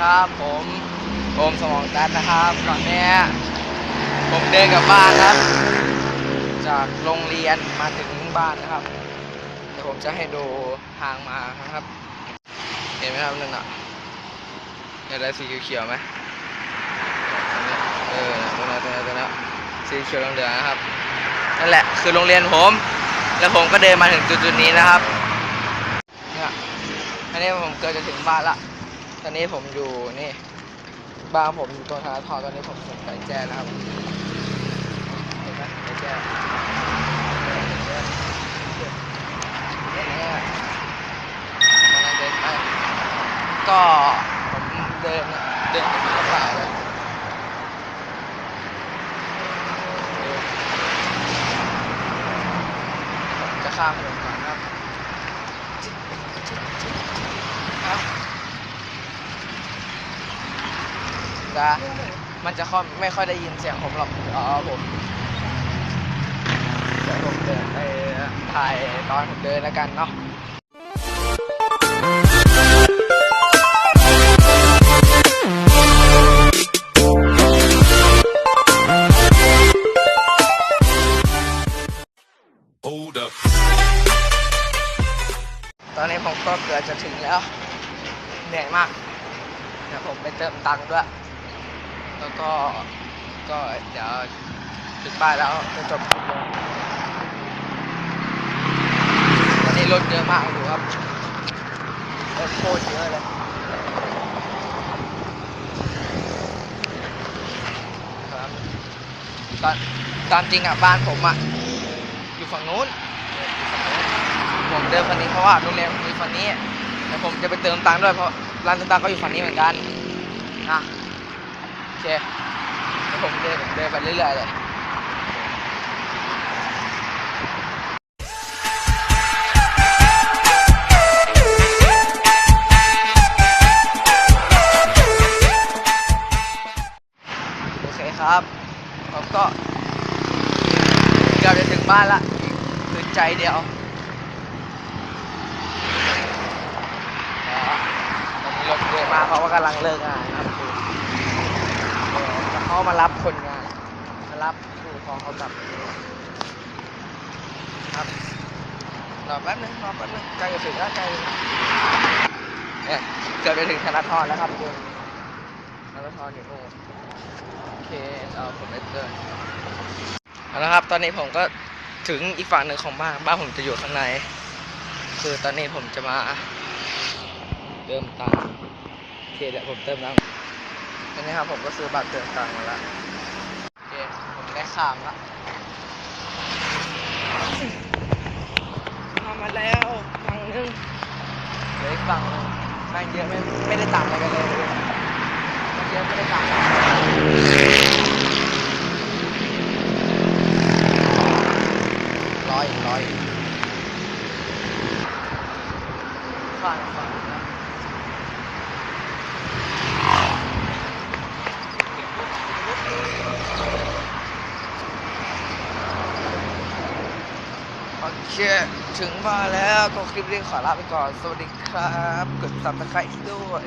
ครับ ผมโอมสมองตันนะครับก่อนเนี้ยผมเดินกลับบ้านครับ จากโรงเรียนมาถึงบ้านนะครับเดี๋ยวผมจะให้ดูทางมาครับ เห็นไหมครับนั่นน่ะเห็นอะไรสีเขียวๆไหมเออตรงนั้นตรงนั้นตรงนั้นสีเขียวเหลืองนะครับนั่นแหละคือโรงเรียนผม แล้วผมก็เดินมาถึงจุดๆนี้นะครับเนี่ยอันนี้ผมเกิดจะถึงบ้านละ ตอนนี้ผมอยู่นี่บ้านผมอยู่ตรงธนาธรตอนนี้ผมส่งไปแจ้นะครับเห็นไหมไปแจ้เห็นไหมอะกำลังเดินไปก็ผมเดินเดินไปที่กระเป๋าเลยจะข้ามถนนก่อนครับครับ จะมันจะค่อยไม่ค่อยได้ยินเสียงผมหรอกอ๋อผมเดี๋ยวผมเดินไปถ่ายตอนผมเดินแล้วกันเนาะ Hold up. ตอนนี้ผมก็เกือบจะถึงแล้ว เหนื่อยมากเดี๋ยวผมไปเติมตังค์ด้วย แล้วก็ก็เดี๋ยวถึงบ้านแล้วจะจบคลิปลงนนี้รถเยอะมากดูครับรถโคตรเยอะเลยครับตอนตามจริงอะบ้านผมอะอยู่ฝั่งนู้นอยู่ฝั่งนู้นผมเดินฝั่งนี้เพราะว่าโรงเรียนผมอยู่ฝั่งนี้แต่ผมจะไปเติมตังค์ด้วยเพราะร้านเติมตังค์ก็อยู่ฝั่งนี้เหมือนกันนะ เคเดี๋ยวผมเดินผมเดินไปเรื่อยๆเลยโอเคครับผมก็เกือบจะถึงบ้านละอีกคือใจเดียวตอนนี้รถเยอะมากเพราะว่ากำลังเลิกงานนะครับคือเออแต่ เขามารับคนงาน มารับผู้ปกครองเขากลับครับรอแป๊บนึงรอแป๊บนึงใกล้จะถึงแล้วใกล้เนี่ยเกือบจะถึงธนาธรแล้วครับคุณธนาธรอยู่นู่นโอเคเราผมไปเดินเอาละครับ ตอนนี้ผมก็ถึงอีกฝั่งหนึ่งของบ้านบ้านผมจะอยู่ข้างใน คือตอนนี้ผมจะมาเติมตังค์โอเคเดี๋ยวผมเติมตัง ตอนนี้ครับผมก็ซื้อบัตรเติมตังค์มาแล้วโอเคผมได้ข้ามละข้ามมาแล้วฝั่งหนึงเหลืออีกฝั่งหนึงแม่งเยอะไม่ไม่ได้ต่างอะไรกันเลยเมื่อกี้ไม่ได้ต่างกันร้อยอีกร้อยอีกฝั่งฝั่ง โอเค ถึงมาแล้วก็คลิปนี้ขอลาไปก่อน สวัสดีครับ กดซับสไครต์ด้วย